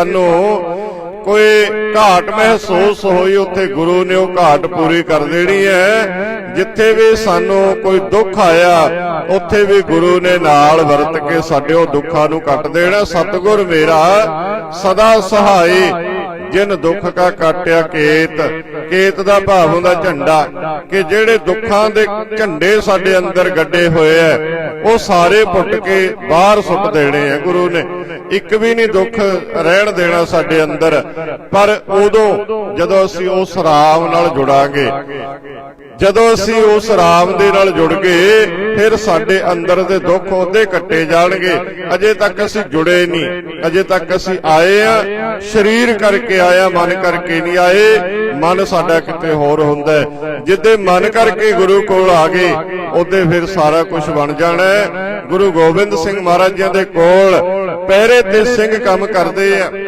ਸਾਨੂੰ ਕੋਈ ਘਾਟ ਮਹਿਸੂਸ ਹੋਈ, ਉੱਥੇ ਗੁਰੂ ਨੇ ਉਹ ਘਾਟ ਪੂਰੀ ਕਰ ਦੇਣੀ ਹੈ। ਜਿੱਥੇ ਵੀ ਸਾਨੂੰ ਕੋਈ ਦੁੱਖ ਆਇਆ, ਉੱਥੇ ਵੀ ਗੁਰੂ ਨੇ ਨਾਲ ਵਰਤ ਕੇ ਸਾਡੇ ਉਹ ਦੁੱਖਾਂ ਨੂੰ ਕੱਟ ਦੇਣਾ। ਸਤਿਗੁਰ ਮੇਰਾ, ਸਦਾ ਸਹਾਈ, ਜਿਨ ਦੁੱਖ ਕਾ ਕਾਟਿਆ ਕੇਤ। ਕੇਤ ਦਾ ਭਾਵ ਹੁੰਦਾ ਝੰਡਾ, ਕਿ ਜਿਹੜੇ ਦੁੱਖਾਂ ਦੇ ਝੰਡੇ ਸਾਡੇ ਅੰਦਰ ਗੱਡੇ ਹੋਏ ਐ ਉਹ ਸਾਰੇ ਪੁੱਟ ਕੇ ਬਾਹਰ ਸੁੱਟ ਦੇਣੇ ਆ ਗੁਰੂ ਨੇ। ਇੱਕ ਵੀ ਨਹੀਂ ਦੁੱਖ ਰਹਿਣ ਦੇਣਾ ਸਾਡੇ ਅੰਦਰ। ਪਰ ਉਦੋਂ ਜਦੋਂ ਅਸੀਂ ਉਸ ਰਾਮ ਨਾਲ ਜੁੜਾਂਗੇ, ਜਦੋਂ ਅਸੀਂ ਉਸ ਰਾਮ ਦੇ ਨਾਲ ਜੁੜ ਗਏ ਫਿਰ ਸਾਡੇ ਅੰਦਰ ਦੇ ਦੁੱਖ ਉਹਦੇ ਕੱਟੇ ਜਾਣਗੇ। ਅਜੇ ਤੱਕ ਅਸੀਂ ਜੁੜੇ ਨਹੀਂ। ਅਜੇ ਤੱਕ ਅਸੀਂ ਆਏ ਆ। ਸਰੀਰ ਕਰਕੇ ਆਇਆ, ਮਨ ਕਰਕੇ ਨਹੀਂ ਆਏ। ਮਨ ਸਾਡਾ ਕਿਤੇ ਹੋਰ ਹੁੰਦਾ ਹੈ। ਜਿੱਦੇ ਮਨ ਕਰਕੇ ਗੁਰੂ ਕੋਲ ਆ ਗਏ ਉਹਦੇ ਫਿਰ ਸਾਰਾ ਕੁਝ ਬਣ ਜਾਣਾ ਗੁਰੂ ਗੋਬਿੰਦ ਸਿੰਘ ਮਹਾਰਾਜ ਜੀ ਦੇ ਕੋਲ ਪਹਿਰੇ ਤੇ ਸਿੰਘ ਕੰਮ ਕਰਦੇ ਆ।